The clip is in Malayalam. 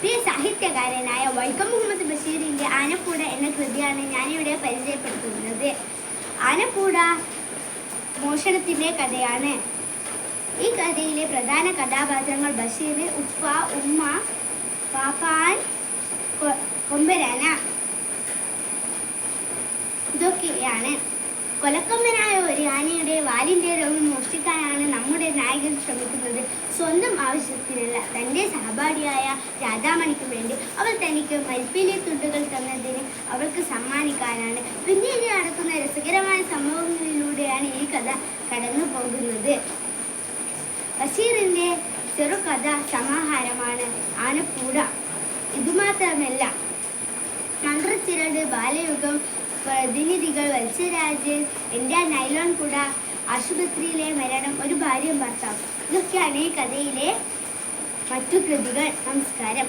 പ്രിയ സാഹിത്യകാരനായ വൈക്കം മുഹമ്മദ് ബഷീറിന്റെ ആനപ്പൂട എന്ന കൃതിയാണ് ഞാനിവിടെ പരിചയപ്പെടുത്തുന്നത്. ആനപ്പൂട മോഷണത്തിന്റെ കഥയാണ്. ഈ കഥയിലെ പ്രധാന കഥാപാത്രങ്ങൾ ബഷീർ ഉപ്പ ഉമ്മ പാപ്പാൻ കൊമ്പരാന ഇതൊക്കെയാണ്. കൊലക്കൊമ്പനായ ഒരു ആനയുടെ വാലിന്റെ രോഗം മോഷ്ടിക്കാനാണ് നമ്മുടെ നായകൻ ശ്രമിക്കുന്നത്. സ്വന്തം ആവശ്യത്തിനല്ല തന്റെ സഹപാഠിയായ രാധാമണിക്ക് വേണ്ടി അവൾ തനിക്ക് മൽപ്പിലെ തുണ്ടുകൾ തന്നതിന് അവൾക്ക് സമ്മാനിക്കാനാണ്. പിന്നീട് നടക്കുന്ന രസകരമായ സംഭവങ്ങളിലൂടെയാണ് ഈ കഥ കടന്നു പോകുന്നത്. ബഷീറിന്റെ ചെറുകഥ സമാഹാരമാണ് ആനപ്പൂട ഇതുമാത്രമല്ല മന്ത്രച്ചിരട് ബാലയുഗം പ്രതിനിധികൾ വത്സരാജ് എന്റെ നൈലോൺ കൂട ആശുപത്രിയിലെ മരണം ഒരു ഭാര്യയും ഭർത്താവ്. ഇതൊക്കെയാണ് ഈ കഥയിലെ മറ്റു കൃതികൾ നമസ്കാരം